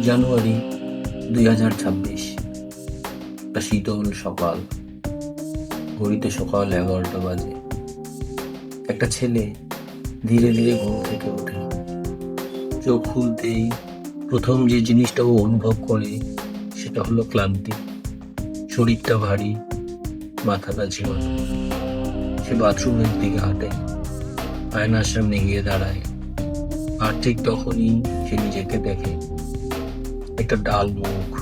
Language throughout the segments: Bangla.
জানুয়ারি দুই হাজার ছাব্বিশ। একটা শীতল সকাল। ঘড়িতে সকাল এগারোটা বাজে। একটা ছেলে ধীরে ধীরে ঘুম থেকে ওঠে। চোখ খুলতেই প্রথম যে জিনিসটা ও অনুভব করে, সেটা হলো ক্লান্তি। শরীরটা ভারী, মাথাটা ঝিমানো সে বাথরুমের দিকে হাঁটে। আয়নার সামনে গিয়ে দাঁড়ায়। আর ঠিক তখনই সে নিজেকে দেখে। একটা ডাল মুখ,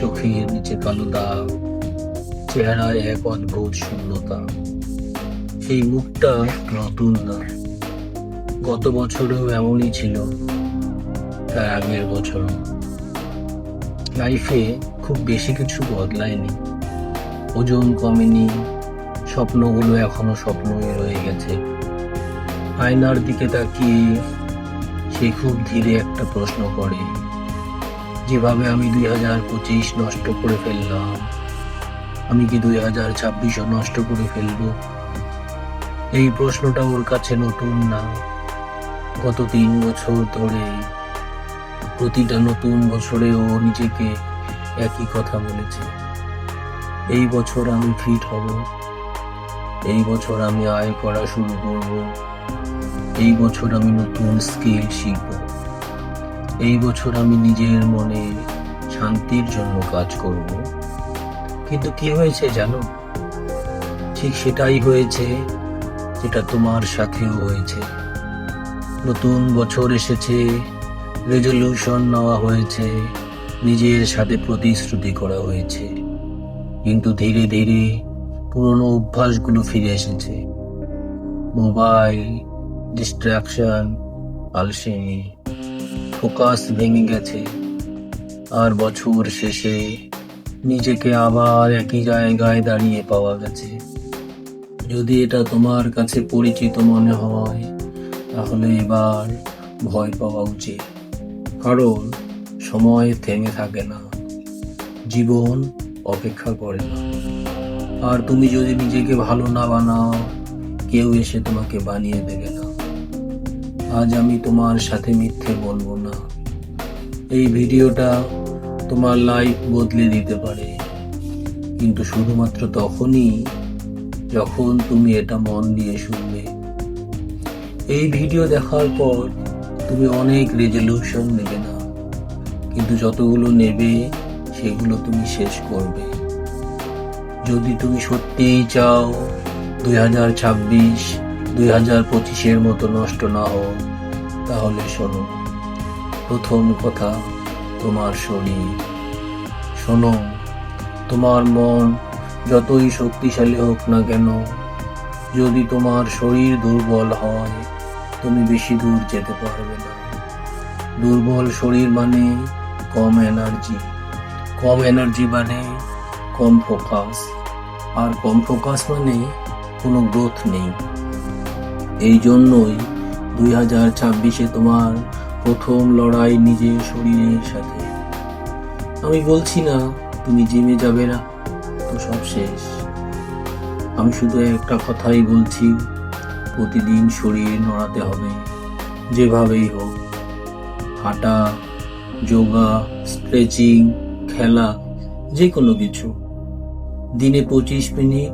চোখের নিচে কালো দাগ, চেহারায় এক অদ্ভুত শূন্যতা। সেই মুখটা নতুন না। গত বছরও এমনই ছিল, তার আগের বছর লাইফে খুব বেশি কিছু বদলায়নি। ওজন কমেনি, স্বপ্নগুলো এখনও স্বপ্নই রয়ে গেছে। আয়নার দিকে তাকিয়ে সে খুব ধীরে একটা প্রশ্ন করে যেভাবে আমি দুই হাজার পঁচিশ নষ্ট করে ফেললাম, আমি কি দুই হাজার ছাব্বিশও নষ্ট করে ফেলব? এই প্রশ্নটা ওর কাছে নতুন না। গত তিন বছর ধরে, প্রতিটা নতুন বছরে ও নিজেকে একই কথা বলেছে। এই বছর আমি ফিট হব, এই বছর আমি আয় করা শুরু করব, এই বছর আমি নতুন স্কিল শিখব। এই বছর আমি নিজের মনে শান্তির জন্য কাজ করব। কিন্তু কি হয়েছে জানো? ঠিক সেটাই হয়েছে যেটা তোমার সাথেও হয়েছে। নতুন বছর এসেছে রেজলিউশন নেওয়া হয়েছে, নিজের সাথে প্রতিশ্রুতি করা হয়েছে। কিন্তু ধীরে ধীরে পুরনো অভ্যাসগুলো ফিরে এসেছে। মোবাইল ডিস্ট্রাকশন আলসেমি ফোকাস ভেঙে গেছে। আর বছর শেষে নিজেকে আবার একই জায়গায় দাঁড়িয়ে পাওয়া গেছে। যদি এটা তোমার কাছে পরিচিত মনে হয়, তাহলে এবার ভয় পাওয়া উচিত। কারণ সময় থেমে থাকে না। জীবন অপেক্ষা করে না। আর তুমি যদি নিজেকে ভালো না বানাও, কেউ এসে তোমাকে বানিয়ে দেবে না। আজ আমি তোমার সাথে মিথ্যে বলব না। এই ভিডিওটা তোমার লাইফ বদলে দিতে পারে। কিন্তু শুধুমাত্র তখনই যখন তুমি এটা মন দিয়ে শুনবে। এই ভিডিও দেখার পর তুমি অনেক রেজলিউশন নেবে না। কিন্তু যতগুলো নেবে, সেগুলো তুমি শেষ করবে। যদি তুমি সত্যিই চাও দুই হাজার ছাব্বিশ, দুই হাজার পঁচিশের মতো নষ্ট না হও, তাহলে শোনো। প্রথম কথা তোমার শরীর। শোনো, তোমার মন যতই শক্তিশালী হোক না কেন, যদি তোমার শরীর দুর্বল হয়, তুমি বেশি দূর যেতে পারবে না। দুর্বল শরীর মানে কম এনার্জি। কম এনার্জি মানে কম ফোকাস। আর কম ফোকাস মানে কোনো গ্রোথ নেই। এই জন্যই দুই হাজার ছাব্বিশে তোমার প্রথম লড়াই নিজের শরীরের সাথে। আমি বলছি না, তুমি জিমে যাবে না, তো সব শেষ। আমি শুধু একটা কথাই বলছি, প্রতিদিন শরীর নড়াতে হবে, যেভাবেই হোক। হাঁটা, যোগা, স্ট্রেচিং, খেলা যে কোনো কিছু। দিনে পঁচিশ মিনিট,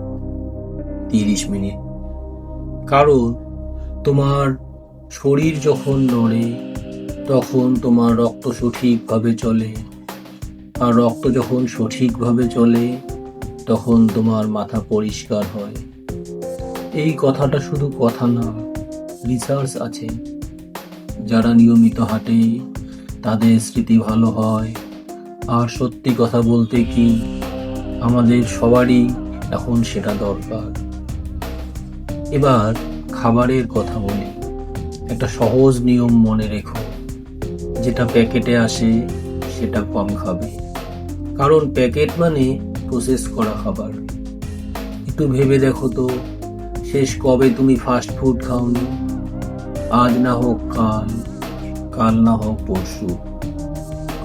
তিরিশ মিনিট। কারণ তোমার শরীর যখন নড়ে তখন তোমার রক্ত সঠিকভাবে চলে। আর রক্ত যখন সঠিকভাবে চলে, তখন তোমার মাথা পরিষ্কার হয়। এই কথাটা শুধু কথা না রিসার্চ আছে। যারা নিয়মিত হাঁটে, তাদের স্মৃতি ভালো হয়। আর সত্যি কথা বলতে কি, আমাদের সবারই এখন সেটা দরকার। এবার খাবারের কথা বলি। একটা সহজ নিয়ম মনে রেখো। যেটা প্যাকেটে আসে, সেটা কম খাবে। কারণ প্যাকেট মানে প্রসেস করা খাবার। একটু ভেবে দেখো তো, শেষ কবে তুমি ফাস্ট ফুড খাওনি? আজ না হোক কাল কাল না হোক পরশু।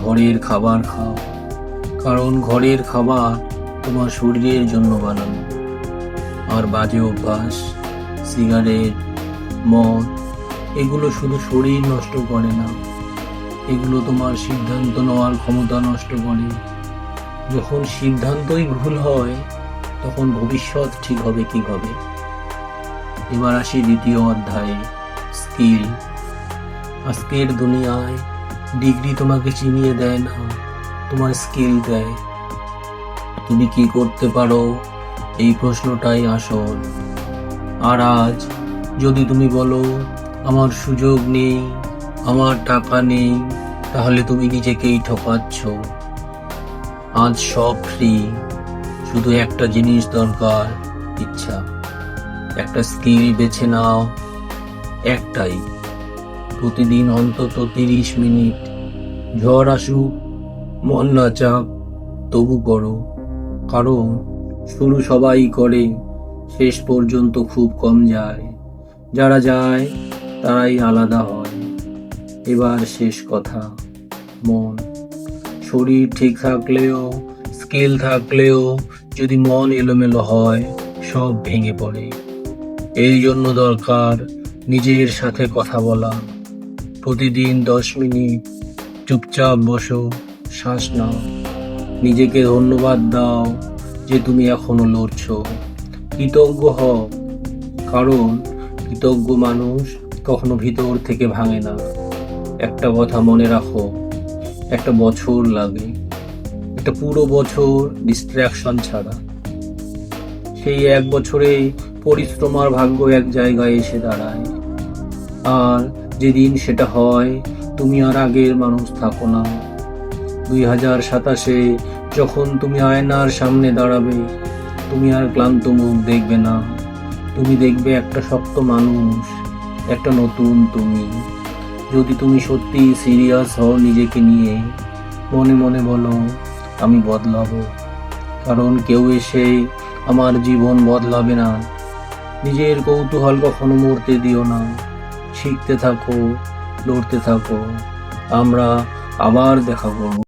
ঘরের খাবার খাও, কারণ ঘরের খাবার তোমার শরীরের জন্য বানানো। আর বাজে অভ্যাস সিগারেট মদ, এগুলো শুধু শরীর নষ্ট করে না। এগুলো তোমার সিদ্ধান্ত নেওয়ার ক্ষমতা নষ্ট করে। যখন সিদ্ধান্তই ভুল হয়, তখন ভবিষ্যৎ ঠিক হবে কি হবে এবার আসি দ্বিতীয় অধ্যায়ে, স্কিল। আজকের দুনিয়ায় ডিগ্রি তোমাকে চিনিয়ে দেয় না, তোমার স্কিল দেয়। তুমি কি করতে পারো? এই প্রশ্নটাই আসল। আর আজ যদি তুমি বলো, আমার সুযোগ নেই আমার টাকা নেই, তাহলে তুমি নিজেকেই ঠকাচ্ছ। আজ সব ফ্রি শুধু একটা জিনিস দরকার, ইচ্ছা। একটা স্কিল বেছে নাও, একটাই। প্রতিদিন অন্তত তিরিশ মিনিট। ঝড় আসুক, মন না চাক, তবু করো। কারণ শুরু সবাই করে, শেষ পর্যন্ত খুব কম যায়। যারা যায়, তারাই আলাদা হয়। এবার শেষ কথা। মন। শরীর ঠিক থাকলেও, স্কিল থাকলেও, যদি মন এলোমেলো হয়, সব ভেঙে পড়ে। এই জন্য দরকার নিজের সাথে কথা বলা। প্রতিদিন দশ মিনিট চুপচাপ বসো, শ্বাস নাও। নিজেকে ধন্যবাদ দাও যে তুমি এখনও লড়ছো। কৃতজ্ঞ হও। কারণ কৃতজ্ঞ মানুষ কখনো ভিতর থেকে ভাঙে না। একটা কথা মনে রাখো, একটা বছর লাগে, একটা পুরো বছর ডিস্ট্রাকশন ছাড়া। সেই এক বছরে পরিশ্রম আর ভাগ্য এক জায়গায় এসে দাঁড়ায়। আর যেদিন সেটা হয়, তুমি আর আগের মানুষ থাকো না। দুই হাজার সাতাশে যখন তুমি আয়নার সামনে দাঁড়াবে, তুমি আর ক্লান্ত মুখ দেখবে না। তুমি দেখবে একটা শক্ত মানুষ, একটা নতুন তুমি। যদি তুমি সত্যি সিরিয়াস হও নিজেকে নিয়ে, মনে মনে বলো, আমি বদলাবো। কারণ কেউ এসে আমার জীবন বদলাবে না। নিজের কৌতূহল কখনো মরতে দিও না। শিখতে থাকো, লড়তে থাকো। আমরা আবার দেখা করব